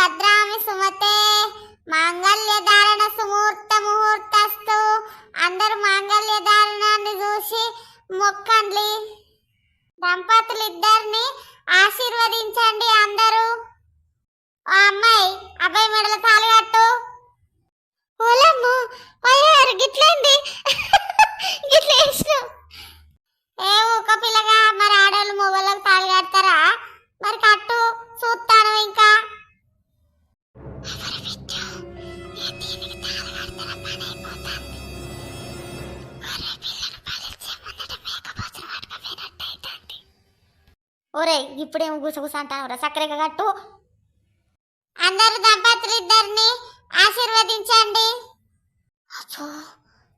భద్రామి సుమతే. మాంగళ్య ధారణ సుముహూర్త ముహూర్తస్తు. అందరు మాంగళ్య ధారణాన్ని చూసి మొక్కండి. దంపతులు ఇద్దరిని ఆశీర్వదించండి అందరూ. అమ్మాయి అబ్బాయి మెడల తాళి ఒరే ఇప్పుడేం గుసగుస అంటాను సక్కరేగా కట్టు. అందరు దంపతులు ఇద్దరిని ఆశీర్వదించండి. అచ్చో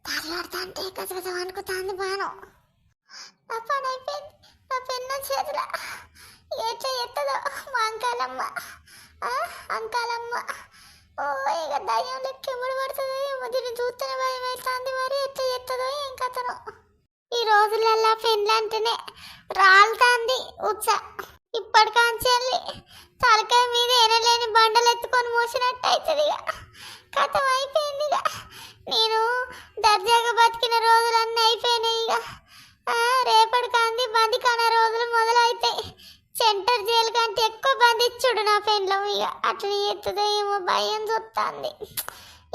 తాళాడుతా అంటే గజగజ అనుకుతాంది బాను నా పని అయిపోయింది. నా పెన్న చేతుల. ఎట్లా ఎత్తదో? మా అంకాలమ్మ. అంకాలమ్మ. ఓ ఇక దయ్యంలో లెక్క పడుతుంది దీన్ని చూస్తేనే భయం అవుతుంది మరి ఎట్లా ఎత్తదో ఏం కథను. ఈ రోజులల్లా పెళ్ళంటేనే రాలుతాంది ఉత్స ఇప్పటికాంచెల్లి తలకాయ మీద ఎనలేని బండలు ఎత్తుకొని మూసినట్టు అవుతుంది ఇక కథం అయిపోయింది ఇక నేను దర్జాగా బతికిన రోజులన్నీ అయిపోయినాయి ఇక ఆ, బంది కాన రోజులు మొదలవుతాయి సెంటర్ జైలు కంటే ఎక్కువ బంధించుడు నా పెండ్లం ఇక అట్లా ఎత్తుదో ఏమో భయం చూస్తుంది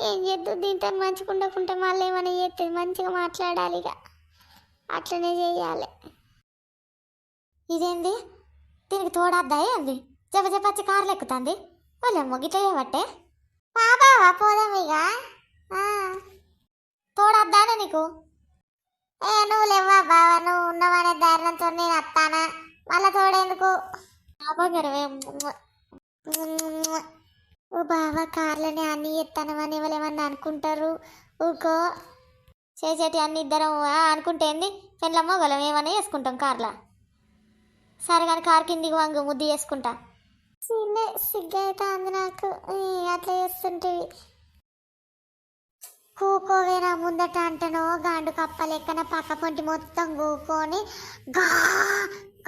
ఏం చేద్దు దీంతో మంచిగా ఉండకుంటే మళ్ళీ ఏమైనా చేస్తుంది మంచిగా మాట్లాడాలి ఇక అట్లనే చేయాలి. ఇదేంది? దీనికి తోడద్దా ఏంది జప జపచ్చి కార్లు ఎక్కుతుంది వాళ్ళేమో గిట్ల చేయబట్టే బాబా పోదాం ఇక తోడద్దానే నీకు? ఏ నువ్వు లేవా బావా? నువ్వు ఉన్నవనే ధైర్యంతో నేను వస్తానా మళ్ళా తోడేందుకు? బంగారమే ఓ బావా కార్లని అన్ని ఎత్తానమని ఎవరేమన్నా అనుకుంటారు? ఊకో. చేసేటి అన్ని ఇద్దరం అనుకుంటేంది అనుకుంటే ఏంది? పెళ్ళమ్మ గలం ఏమన్నా వేసుకుంటాం కార్లా. సరే కానీ కార్ కిందికి వంగు ముద్దు చేసుకుంటా. చిన్న సిగ్గైతే అంది నాకు. ఈ, అట్లా చేస్తుంటివి. కూకోవేనా ముందట అంటనో గాండు కప్ప లెక్కన పక్క పొంటి మొత్తం కూకొని గా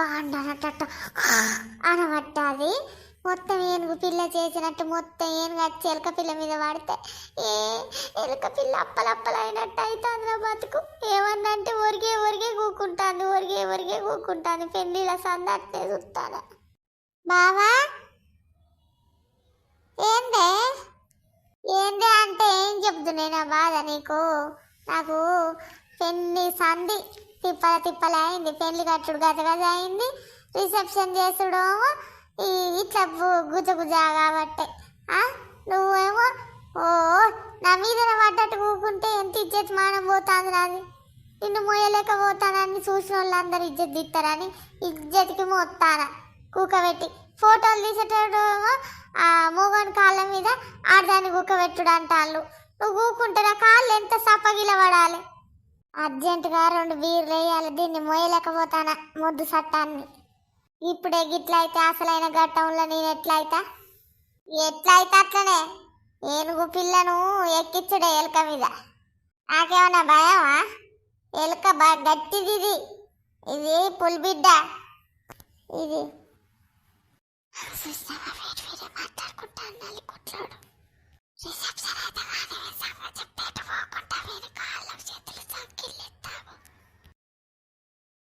గాండు అనట అనబట్టాది మొత్తం ఏనుగు పిల్ల చేసినట్టు మొత్తం ఏనుగు వచ్చి ఎలక పిల్ల మీద పడితే ఏ ఎలక పిల్ల అప్పలప్పలైనట్టు అవుతుంది నా బతుకు. ఏమన్నా అంటే ఒరిగే ఒరిగే కూకుంటాను ఒరిగే ఒరిగే కూకుంటాను పెళ్ళిళ్ళ సందట్నే చూస్తాను బావా? ఏందే? ఏంది అంటే ఏం చెప్తున్నా నా బాధ నీకు? నాకు పెళ్ళి సంధి తిప్పల తిప్పల అయింది పెళ్ళి కట్టుడు గజగజ అయింది రిసెప్షన్ చేసుడు ఇట్లా గు- గుజ గుజ కాబట్టి. నువ్వేమో? ఓ నా మీద పడ్డట్టు కూకుంటే ఎంత ఇజ్జత్ మానం పోతుంది నాది. నిన్ను మోయలేకపోతానని చూసిన వాళ్ళందరూ ఇజ్జత్ దిస్తారని ఇజ్జత్కి మోస్తాన కూకబెట్టి. ఫోటోలు తీసేటోడేమో ఆ మోగన్ కాళ్ళ మీద ఆడదాన్ని కూకబెట్టుడు అంటాళ్ళు నువ్వు కూకుంటే నా కాళ్ళు ఎంత సప్పగిల పడాలి? అర్జెంటుగా రెండు బీర్లు వేయాలి దీన్ని మోయలేకపోతానా ముద్దు సట్టాన్ని. ఇప్పుడే గిట్లయితే అసలైన ఘట్టంలో నేను ఎట్లా అవుతా ఎట్లా అయితే అట్లనే? ఏనుగు పిల్లను ఎక్కించుడే ఎలుక మీద. నాకేమన్నా భయమా? ఎలుక బా గట్టిది ఇది. ఇది పులిబిడ్డ. ఇది.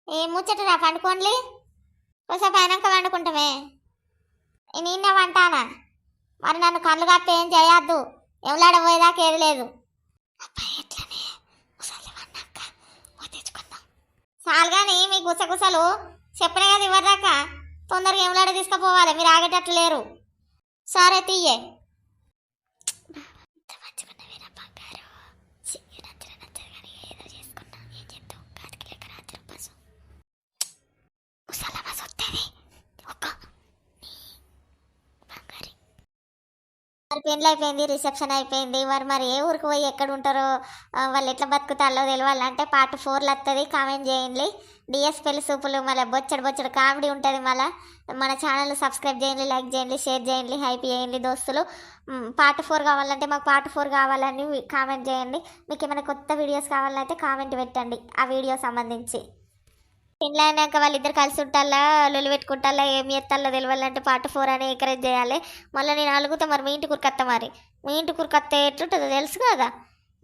ఏ ముచ్చటరా పండుకోండి కొంచెం పైనాక వండుకుంటామే. నిన్న వంటానా? మరి నన్ను కళ్ళు కప్పి ఏం చేయొద్దు. ఎవలాడ పోయేదాకా లేదు. చాలుగాని మీ గుసగుసలు చెప్పిన కదా ఇవ్వదాకా తొందరగా ఎవలాడ తీసుకుపోవాలి? మీరు ఆగేటట్లు లేరు. సరే తీయే. పెళ్ళి అయిపోయింది రిసెప్షన్ అయిపోయింది. మరి మరి ఏ ఊరికి పోయి ఎక్కడ ఉంటారో వాళ్ళు ఎట్లా బతుకుతారో తెలియాలంటే పార్ట్ ఫోర్లో వస్తుంది కామెంట్ చేయండి. డిఎస్ పెళ్ళి సూపులు మళ్ళీ బొచ్చడు బొచ్చడు కామెడీ ఉంటుంది మళ్ళీ. మన ఛానల్ సబ్స్క్రైబ్ చేయండి లైక్ చేయండి షేర్ చేయండి హైప్ చేయండి దోస్తులు. పార్ట్ ఫోర్ కావాలంటే మాకు పార్ట్ ఫోర్ కావాలని కామెంట్ చేయండి. మీకు ఏమైనా కొత్త వీడియోస్ కావాలంటే కామెంట్ పెట్టండి ఆ వీడియో సంబంధించి. ఇంట్లో అయినాక వాళ్ళిద్దరు కలిసి ఉంటాలా లొల్లి పెట్టుకుంటాలా ఏం చేస్తాలో తెలియాలంటే పార్ట్ ఫోర్ అని ఎంకరేజ్ చేయాలి. మళ్ళీ నేను అలుగుతా మరి మీ ఇంటి కురికత్త మరి? మీ ఇంటి కురికత్త ఎట్లుంటుందో తెలుసు కదా?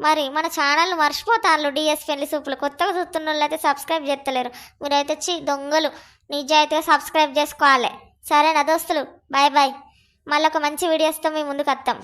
మరి మన ఛానల్ మర్చిపోతాను డిఎస్ పెళ్ళి సూపులు కొత్తగా చూస్తున్న వాళ్ళు అయితే సబ్స్క్రైబ్ చేస్తలేరు. మీరైతే వచ్చి దొంగలు. నిజాయితీగా సబ్స్క్రైబ్ చేసుకోవాలి. సరేనా దోస్తులు? బాయ్ బాయ్ మళ్ళీ ఒక మంచి వీడియోస్తో మీ ముందుకు వస్తాం